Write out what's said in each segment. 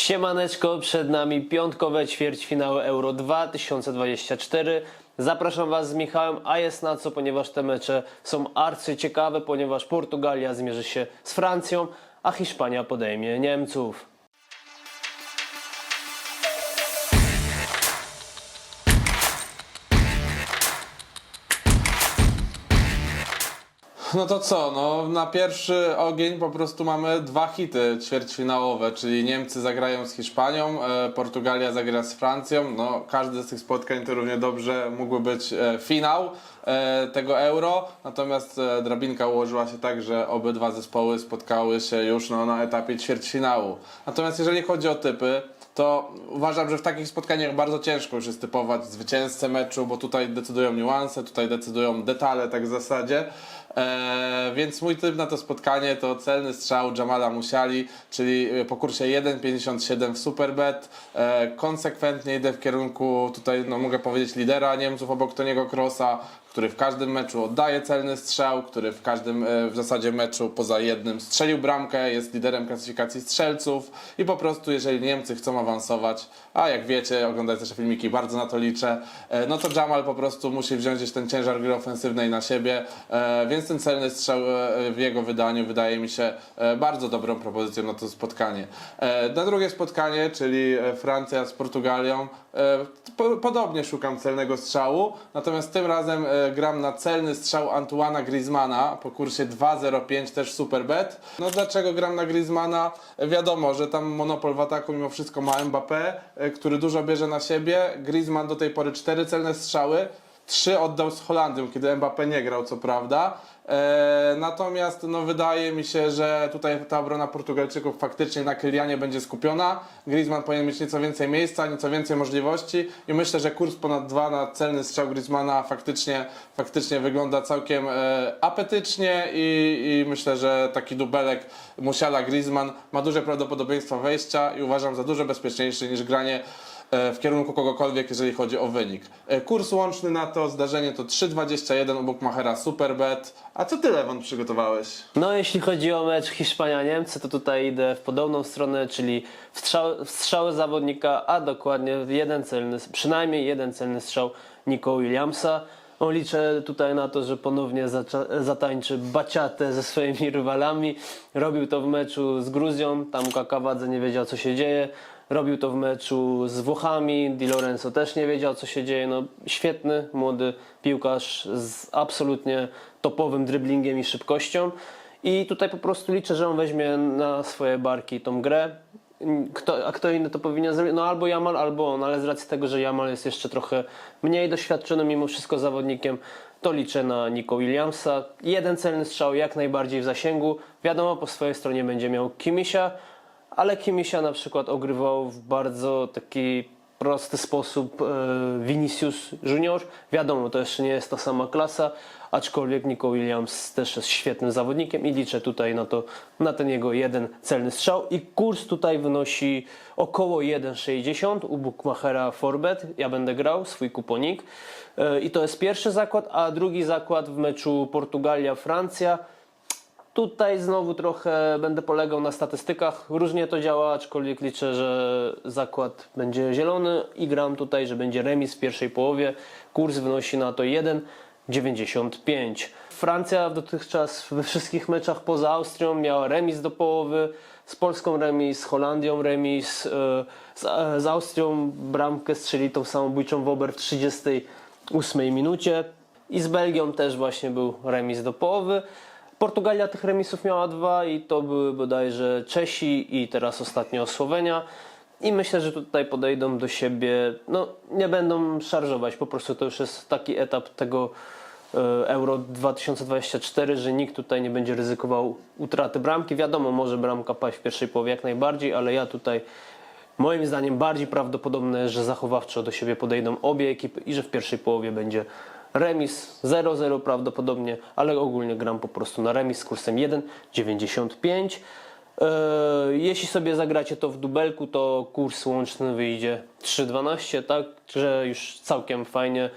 Siemaneczko, przed nami piątkowe ćwierćfinały Euro 2024. Zapraszam Was z Michałem, a jest na co, ponieważ te mecze są arcy ciekawe, ponieważ Portugalia zmierzy się z Francją, a Hiszpania podejmie Niemców. No to co, no na pierwszy ogień po prostu mamy dwa hity ćwierćfinałowe, czyli Niemcy zagrają z Hiszpanią, e, Portugalia zagra z Francją. No każdy z tych spotkań to równie dobrze mógłby być e, finał e, tego Euro, natomiast e, drabinka ułożyła się tak, że obydwa zespoły spotkały się już no, na etapie ćwierćfinału. Natomiast jeżeli chodzi o typy, to uważam, że w takich spotkaniach bardzo ciężko już jest typować zwycięzcę meczu, bo tutaj decydują niuanse, tutaj decydują detale tak w zasadzie. Eee, więc mój typ na to spotkanie to celny strzał Jamala Musiali, czyli po kursie 1,57 w Superbet. Eee, konsekwentnie idę w kierunku tutaj, no mogę powiedzieć, lidera Niemców obok Toniego Krosa, który w każdym meczu oddaje celny strzał, który w każdym e, w zasadzie meczu poza jednym strzelił bramkę, jest liderem klasyfikacji strzelców i po prostu jeżeli Niemcy chcą awansować, a jak wiecie, oglądając nasze filmiki, bardzo na to liczę, e, no to Jamal po prostu musi wziąć ten ciężar gry ofensywnej na siebie, e, więc ten celny strzał w jego wydaniu wydaje mi się bardzo dobrą propozycją na to spotkanie. Na drugie spotkanie, czyli Francja z Portugalią, po, podobnie szukam celnego strzału, natomiast tym razem gram na celny strzał Antuana Griezmana po kursie 2.05 też Superbet. No dlaczego gram na Griezmana? Wiadomo, że tam monopol w ataku mimo wszystko ma Mbappé, e, który dużo bierze na siebie. Griezmann do tej pory cztery celne strzały. Trzy oddał z Holandią, kiedy Mbappé nie grał, co prawda. E, natomiast no, wydaje mi się, że tutaj ta obrona Portugalczyków faktycznie na Kylianie będzie skupiona. Griezmann powinien mieć nieco więcej miejsca, nieco więcej możliwości i myślę, że kurs ponad dwa na celny strzał Griezmana faktycznie, faktycznie wygląda całkiem e, apetycznie i, i myślę, że taki dubelek Musiala Griezmann ma duże prawdopodobieństwo wejścia i uważam za dużo bezpieczniejszy niż granie w kierunku kogokolwiek, jeżeli chodzi o wynik. E, Kurs łączny na to zdarzenie to 3,21 u Bookmachera Superbet. A co ty, Lewon, przygotowałeś? No jeśli chodzi o mecz Hiszpania-Niemcy, to tutaj idę w podobną stronę, czyli wstrzał, wstrzały zawodnika, a dokładnie jeden celny, przynajmniej jeden celny strzał Nico Williamsa. No, liczę tutaj na to, że ponownie zatańczy baciatę ze swoimi rywalami. Robił to w meczu z Gruzją, tam Kakawadze nie wiedział co się dzieje. Robił to w meczu z Włochami, Di Lorenzo też nie wiedział co się dzieje. No, świetny, młody piłkarz z absolutnie topowym driblingiem i szybkością. I tutaj po prostu liczę, że on weźmie na swoje barki tą grę. Kto, a kto inny to powinien zrobić? No albo Jamal, albo on, ale z racji tego, że Jamal jest jeszcze trochę mniej doświadczonym mimo wszystko zawodnikiem, to liczę na Nico Williamsa. Jeden celny strzał jak najbardziej w zasięgu. Wiadomo, po swojej stronie będzie miał Kimisia, ale Kimisia na przykład ogrywał w bardzo taki prosty sposób e, Vinicius Junior. Wiadomo, to jeszcze nie jest ta sama klasa, aczkolwiek Nico Williams też jest świetnym zawodnikiem i liczę tutaj na to, na ten jego jeden celny strzał i kurs tutaj wynosi około 1,60 u Bookmachera Forbet. Ja będę grał swój kuponik E, i to jest pierwszy zakład, a drugi zakład w meczu Portugalia-Francja. Tutaj znowu trochę będę polegał na statystykach. Różnie to działa, aczkolwiek liczę, że zakład będzie zielony i gram tutaj, że będzie remis w pierwszej połowie. Kurs wynosi na to 1,95. Francja dotychczas we wszystkich meczach poza Austrią miała remis do połowy. Z Polską remis, z Holandią remis, e, e, z Austrią bramkę strzeli tą samobójczą Wober w 38 minucie. I z Belgią też właśnie był remis do połowy. Portugalia tych remisów miała dwa i to były bodajże Czesi i teraz ostatnio Słowenia. I myślę, że tutaj podejdą do siebie, no nie będą szarżować, po prostu to już jest taki etap tego e, Euro 2024, że nikt tutaj nie będzie ryzykował utraty bramki. Wiadomo, może bramka paść w pierwszej połowie jak najbardziej, ale ja tutaj moim zdaniem bardziej prawdopodobne, że zachowawczo do siebie podejdą obie ekipy i że w pierwszej połowie będzie remis 0-0 prawdopodobnie, ale ogólnie gram po prostu na remis z kursem 1,95. Eee, Jeśli sobie zagracie to w dubelku, to kurs łączny wyjdzie 3,12, tak, że już całkiem fajnie.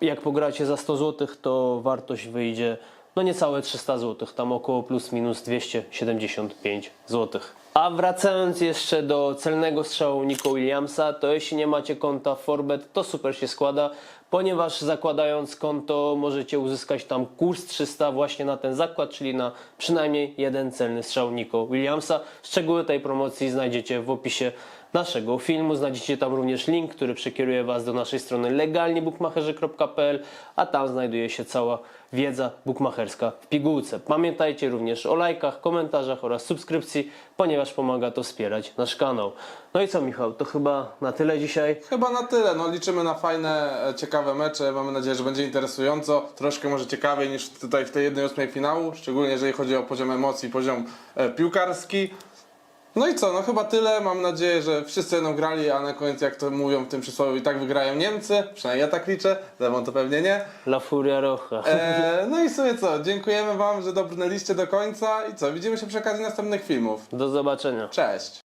Jak pogracie za 100 zł, to wartość wyjdzie no niecałe 300 zł, tam około plus minus 275 zł. A wracając jeszcze do celnego strzału Nico Williamsa, to jeśli nie macie konta Forbet, to super się składa, ponieważ zakładając konto możecie uzyskać tam kurs 300 właśnie na ten zakład, czyli na przynajmniej jeden celny strzał Nico Williamsa. Szczegóły tej promocji znajdziecie w opisie naszego filmu. Znajdziecie tam również link, który przekieruje Was do naszej strony legalniebookmacherzy.pl, a tam znajduje się cała wiedza bukmacherska w pigułce. Pamiętajcie również o lajkach, komentarzach oraz subskrypcji, ponieważ pomaga to wspierać nasz kanał. No i co Michał, to chyba na tyle dzisiaj. Chyba na tyle. No, liczymy na fajne, e, ciekawe mecze. Mamy nadzieję, że będzie interesująco. Troszkę może ciekawiej niż tutaj w tej jednej ósmej finału, szczególnie jeżeli chodzi o poziom emocji, poziom e, piłkarski. No i co, no chyba tyle. Mam nadzieję, że wszyscy będą grali, a na koniec, jak to mówią w tym przysłowiu, i tak wygrają Niemcy. Przynajmniej ja tak liczę, Demon to pewnie nie. La Furia Roja. E, no i sobie co, dziękujemy Wam, że dobrnęliście do końca i co, widzimy się przy okazji następnych filmów. Do zobaczenia. Cześć!